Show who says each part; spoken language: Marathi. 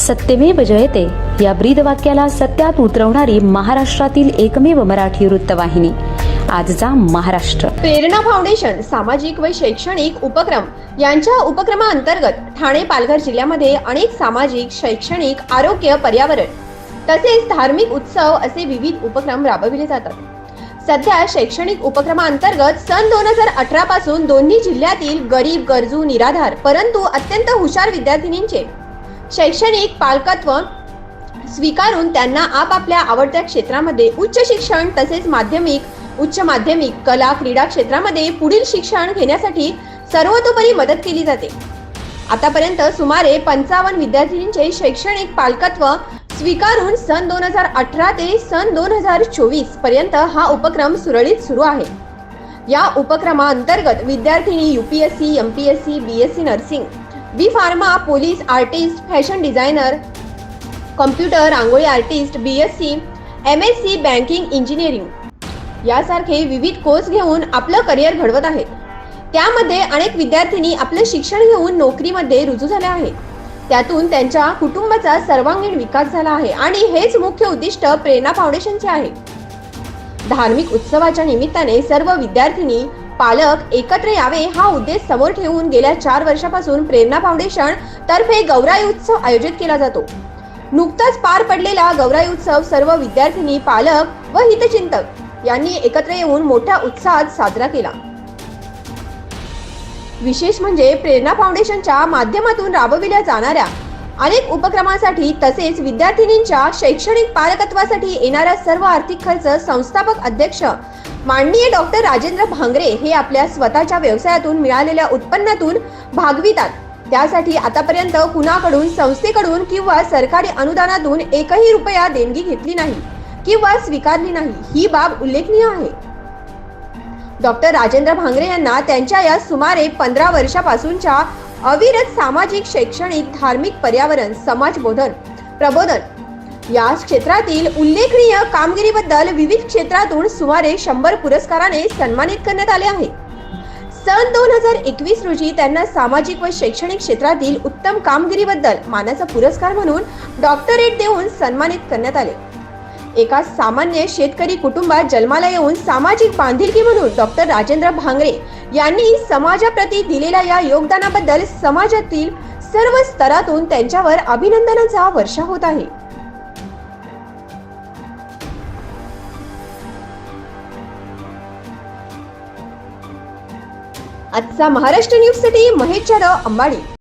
Speaker 1: सत्यमेव जयते. या ब्रीद वाक्याला सत्यात उतरवणारी महाराष्ट्रातील एकमेव मराठी वृत्तवाहिनी. आजचा महाराष्ट्र.
Speaker 2: प्रेरणा फाउंडेशन सामाजिक व शैक्षणिक उपक्रम यांच्या उपक्रमाअंतर्गत ठाणे पालघर जिल्ह्यामध्ये अनेक सामाजिक शैक्षणिक आरोग्य पर्यावरण तसेच धार्मिक उत्सव असे विविध उपक्रम राबविले जातात. सध्या शैक्षणिक उपक्रमाअंतर्गत सन दोन हजार अठरा पासून दोन्ही जिल्ह्यातील गरीब गरजू निराधार परंतु अत्यंत हुशार विद्यार्थिनींचे शैक्षणिक पालकत्व स्वीकारून त्यांना आपापल्या आवडत्या क्षेत्रामध्ये उच्च शिक्षण तसेच माध्यमिक उच्च माध्यमिक कला क्रीडा क्षेत्रामध्ये पुढील शिक्षण घेण्यासाठी सर्वतोपरी मदत केली जाते. आतापर्यंत सुमारे पंचावन्न विद्यार्थिनींचे शैक्षणिक पालकत्व स्वीकारून सन दोन हजार अठरा ते सन दोन हजार चोवीसपर्यंत हा उपक्रम सुरळीत सुरू आहे. या उपक्रमाअंतर्गत विद्यार्थिनी U P S C M P S C B S C nursing B pharma police artist fashion designer computer रांगोळी artist B S C M S C banking engineering यासारखे विविध कोर्स घेऊन आपलं करिअर घडवत आहेत. त्यामध्ये अनेक विद्यार्थिनी आपलं शिक्षण घेऊन नोकरीमध्ये रुजू झाल्या आहेत. त्यातून त्यांच्या कुटुंबाचा सर्वांगीण विकास झाला आहे आणि हेच मुख्य उद्दिष्ट प्रेरणा फाउंडेशनचे आहे. धार्मिक उत्सवाच्या निमित्ताने सर्व विद्यार्थिनी पालक एकत्र यावे हा उद्देश समोर ठेवून गेल्या चार वर्षापासून प्रेरणा फाउंडेशन तर्फे गौराई उत्सव आयोजित केला जातो. नुकताच पार पडलेला गौराई उत्सव सर्व विद्यार्थिनी पालक व हितचिंतक यांनी एकत्र येऊन मोठ्या उत्साहात साजरा केला. विशेष म्हणजे प्रेरणा फाउंडेशनच्या माध्यमातून राबविल्या जाणाऱ्या अनेक उपक्रमांसाठी तसेच विद्यार्थिनींच्या शैक्षणिक पालकत्वासाठी येणारा सर्व आर्थिक खर्च संस्थापक अध्यक्ष माननीय डॉक्टर राजेंद्र भांगरे हे आपल्या स्वतःच्या व्यवसायातून मिळालेल्या उत्पन्नातून भागवितात. त्यासाठी आतापर्यंत कुणाकडून संस्थेकडून किंवा सरकारी अनुदानातून एकही रुपया देणगी घेतली नाही किंवा स्वीकारली नाही ही बाब उल्लेखनीय आहे. डॉक्टर राजेंद्र भांगरे यांना त्यांच्या या सुमारे पंधरा वर्षापासूनच्या अविरत सामाजिक शैक्षणिक धार्मिक पर्यावरण समाजबोधन प्रबोधन या क्षेत्रातील उल्लेखनीय कामगिरीबद्दल विविध क्षेत्रातून सुमारे शंभर पुरस्काराने सन्मानित करण्यात आले आहे. सन दोन हजार एकवीस रोजी त्यांना सामाजिक व शैक्षणिक क्षेत्रातील उत्तम कामगिरीबद्दल मानाचा पुरस्कार म्हणून डॉक्टरेट देऊन सन्मानित करण्यात आले. एका सामान्य शेतकरी कुटुंबात जन्माला येऊन सामाजिक बांधिलकी म्हणून डॉक्टर राजेंद्र भांगरे यांनी समाजाप्रती दिलेल्या या योगदानाबद्दल समाजातील सर्व स्तरातून त्यांच्यावर अभिनंदनाचा वर्षा होत आहे. आजचा महाराष्ट्र न्यूजसाठी महेश जाधव अंबाडी.